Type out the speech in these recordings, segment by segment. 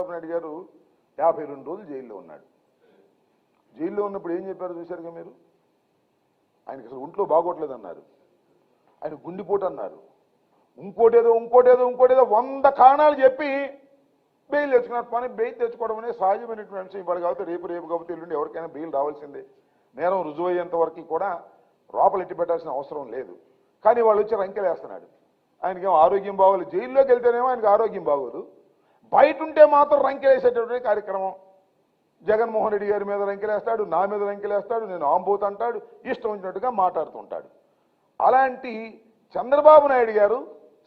చంద్రబాబు నాయుడు గారు యాభై రెండు రోజులు జైల్లో ఉన్నాడు. జైల్లో ఉన్నప్పుడు ఏం చెప్పారు చూశారుగా మీరు? ఆయనకి అసలు ఒంట్లో బాగోట్లేదు అన్నారు ఆయన గుండెపోటు అన్నారు. ఇంకోటేదో ఇంకోటేదో ఇంకోటేదో వంద కారణాలు చెప్పి బెయిల్ తెచ్చుకున్నారు. పని బెయిల్ తెచ్చుకోవడం అనేది సహజమైనటువంటి అంశం ఇవాళ కాబట్టి రేపు రేపు కాబట్టి ఎల్లుండి ఎవరికైనా బెయిల్ రావాల్సిందే. నేరం రుజువయ్యేంత వరకు కూడా రోపలెట్టి పెట్టాల్సిన అవసరం లేదు. కానీ వాళ్ళు వచ్చి రంకెలేస్తున్నాడు. ఆయనకేమో ఆరోగ్యం బాగోలేదు. జైల్లోకి వెళ్తేనేమో ఆయనకి ఆరోగ్యం బాగోదు. బయట ఉంటే మాత్రం రంకెలేసేటటువంటి కార్యక్రమం. జగన్మోహన్ రెడ్డి గారి మీద రంకెలేస్తాడు నా మీద రంకెలేస్తాడు నేను ఆంబోత్ అంటాడు ఇష్టం వచ్చినట్టుగా మాట్లాడుతుంటాడు. అలాంటి చంద్రబాబు నాయుడు గారు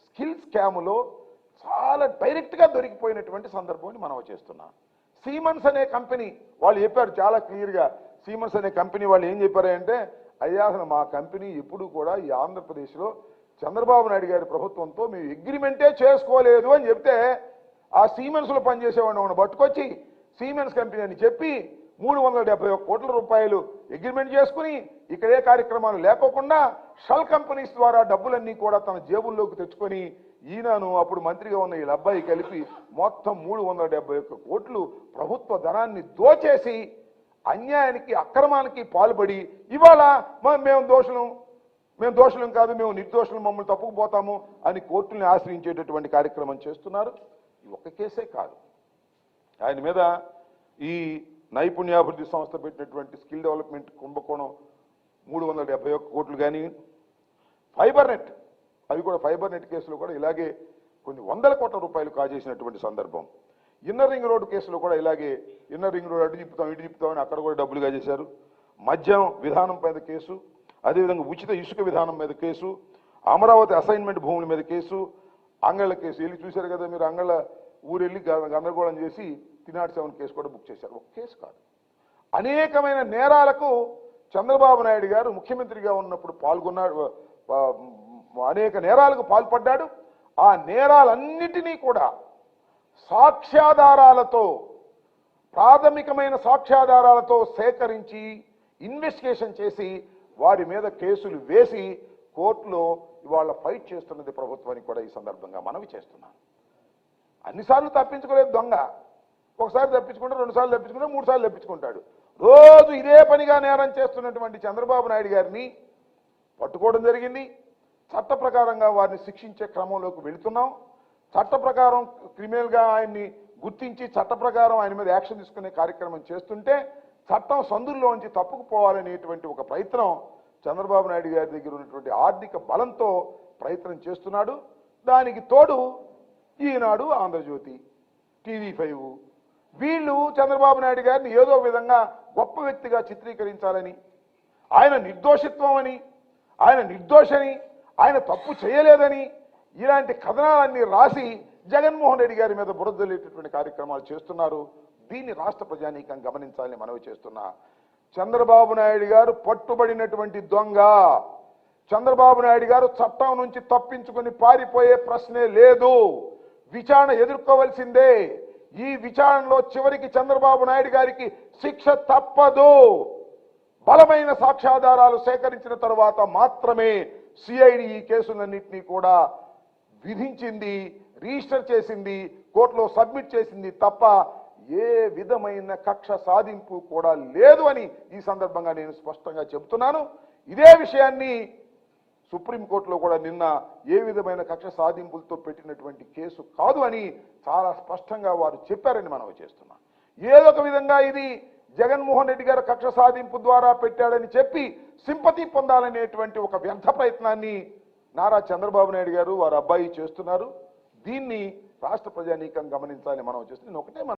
స్కిల్ స్కాములో చాలా డైరెక్ట్గా దొరికిపోయినటువంటి సందర్భాన్ని మనం చేస్తున్నాం. సీమన్స్ అనే కంపెనీ వాళ్ళు చెప్పారు చాలా క్లియర్గా సీమన్స్ అనే కంపెనీ వాళ్ళు ఏం చెప్పారంటే అయ్యా అసలు మా కంపెనీ ఎప్పుడు కూడా ఈ ఆంధ్రప్రదేశ్లో చంద్రబాబు నాయుడు గారి ప్రభుత్వంతో మేము అగ్రిమెంటే చేసుకోలేదు అని చెప్తే ఆ సీమెన్స్లో పనిచేసేవాడిని వాడిని పట్టుకొచ్చి సీమెన్స్ కంపెనీ అని చెప్పి మూడు వందల డెబ్బై ఒక్క కోట్ల రూపాయలు అగ్రిమెంట్ చేసుకుని ఇక్కడే కార్యక్రమాలు లేకోకుండా షల్ కంపెనీస్ ద్వారా డబ్బులన్నీ కూడా తన జేబుల్లోకి తెచ్చుకొని ఈయనను అప్పుడు మంత్రిగా ఉన్న వీళ్ళ అబ్బాయి కలిపి మొత్తం మూడు వందల డెబ్బై ఒక్క కోట్లు ప్రభుత్వ ధనాన్ని దోచేసి అన్యాయానికి అక్రమానికి పాల్పడి ఇవాళ మేము దోషులం. మేము దోషులం కాదు మేము నిర్దోషులు మమ్మల్ని తప్పుకుపోతాము అని కోర్టుల్ని ఆశ్రయించేటటువంటి కార్యక్రమం చేస్తున్నారు. ఈ ఒక్క కేసే కాదు. ఆయన మీద ఈ నైపుణ్యాభివృద్ధి సంస్థ పెట్టినటువంటి స్కిల్ డెవలప్మెంట్ కుంభకోణం మూడు వందల డెబ్బై ఒక్క కోట్లు కానీ ఫైబర్ నెట్ అవి కూడా ఫైబర్ నెట్ కేసులో కూడా ఇలాగే కొన్ని వందల కోట్ల రూపాయలు కాజేసినటువంటి సందర్భం. ఇన్నర్ రింగ్ రోడ్డు కేసులో కూడా ఇలాగే ఇన్నర్ రింగ్ రోడ్ అటు తిప్పుతాం ఇటు తిప్పుతామని అక్కడ కూడా డబ్బులు కాజేశారు. మద్యం విధానం మీద కేసు అదేవిధంగా ఉచిత ఇసుక విధానం మీద కేసు అమరావతి అసైన్మెంట్ భూముల మీద కేసు అంగళ్ళ కేసు. వెళ్ళి చూశారు కదా మీరు అంగళ్ళ ఊరెళ్ళి గ- గందరగోళం చేసి తినాటి సెవెన్ కేసు కూడా బుక్ చేశారు. ఒక కేసు కాదు. అనేకమైన నేరాలకు చంద్రబాబు నాయుడు గారు ముఖ్యమంత్రిగా ఉన్నప్పుడు పాల్గొన్నాడు అనేక నేరాలకు పాల్పడ్డాడు. ఆ నేరాలన్నిటినీ కూడా సాక్ష్యాధారాలతో ప్రాథమికమైన సాక్ష్యాధారాలతో సేకరించి ఇన్వెస్టిగేషన్ చేసి వారి మీద కేసులు వేసి కోర్టులో ఇవాళ ఫైట్ చేస్తున్నది ప్రభుత్వానికి కూడా ఈ సందర్భంగా మనవి చేస్తున్నాను. అన్నిసార్లు తప్పించుకోలేదు దొంగ. ఒకసారి తప్పించుకుంటే రెండు సార్లు తప్పించుకుంటే మూడు సార్లు తప్పించుకుంటాడు. రోజు ఇదే పనిగా నేరం చేస్తున్నటువంటి చంద్రబాబు నాయుడు గారిని పట్టుకోవడం జరిగింది. చట్ట ప్రకారంగా వారిని శిక్షించే క్రమంలోకి వెళుతున్నాం. చట్ట ప్రకారం క్రిమినల్గా ఆయన్ని గుర్తించి చట్ట ప్రకారం ఆయన మీద యాక్షన్ తీసుకునే కార్యక్రమం చేస్తుంటే చట్టం సందుల్లోంచి తప్పుకుపోవాలనేటువంటి ఒక ప్రయత్నం చంద్రబాబు నాయుడు గారి దగ్గర ఉన్నటువంటి ఆర్థిక బలంతో ప్రయత్నం చేస్తున్నాడు. దానికి తోడు ఈనాడు ఆంధ్రజ్యోతి టీవీ ఫైవ్. వీళ్ళు చంద్రబాబు నాయుడు గారిని ఏదో విధంగా గొప్ప వ్యక్తిగా చిత్రీకరించాలని ఆయన నిర్దోషిత్వం అని ఆయన నిర్దోషని ఆయన తప్పు చేయలేదని ఇలాంటి కథనాలన్నీ రాసి జగన్మోహన్ రెడ్డి గారి మీద బురదలేటటువంటి కార్యక్రమాలు చేస్తున్నారు. దీన్ని రాష్ట్ర ప్రజానీకం గమనించాలని మనవి చేస్తున్నా. చంద్రబాబు నాయుడు గారు పట్టుబడినటువంటి దొంగ. చంద్రబాబు నాయుడు గారు చట్టం నుంచి తప్పించుకొని పారిపోయే ప్రశ్నే లేదు. విచారణ ఎదుర్కోవలసిందే. ఈ విచారణలో చివరికి చంద్రబాబు నాయుడు గారికి శిక్ష తప్పదు. బలమైన సాక్ష్యాధారాలు సేకరించిన తర్వాత మాత్రమే సిఐడి ఈ కేసులన్నింటినీ కూడా విధించింది రిజిస్టర్ చేసింది కోర్టులో సబ్మిట్ చేసింది తప్ప ఏ విధమైన కక్ష సాధింపు కూడా లేదు అని ఈ సందర్భంగా నేను స్పష్టంగా చెబుతున్నాను. ఇదే విషయాన్ని సుప్రీంకోర్టులో కూడా నిన్న ఏ విధమైన కక్ష సాధింపులతో పెట్టినటువంటి కేసు కాదు అని చాలా స్పష్టంగా వారు చెప్పారని మనం చేస్తున్నాం ఏదో ఒక విధంగా ఇది జగన్మోహన్ రెడ్డి గారు కక్ష సాధింపు ద్వారా పెట్టాడని చెప్పి సింపతి పొందాలనేటువంటి ఒక వ్యర్థ ప్రయత్నాన్ని నారా చంద్రబాబు నాయుడు గారు వారి అబ్బాయి చేస్తున్నారు. దీన్ని రాష్ట్ర ప్రజానీకం గమనించాలని మనం చేస్తుంది నేను ఒకటే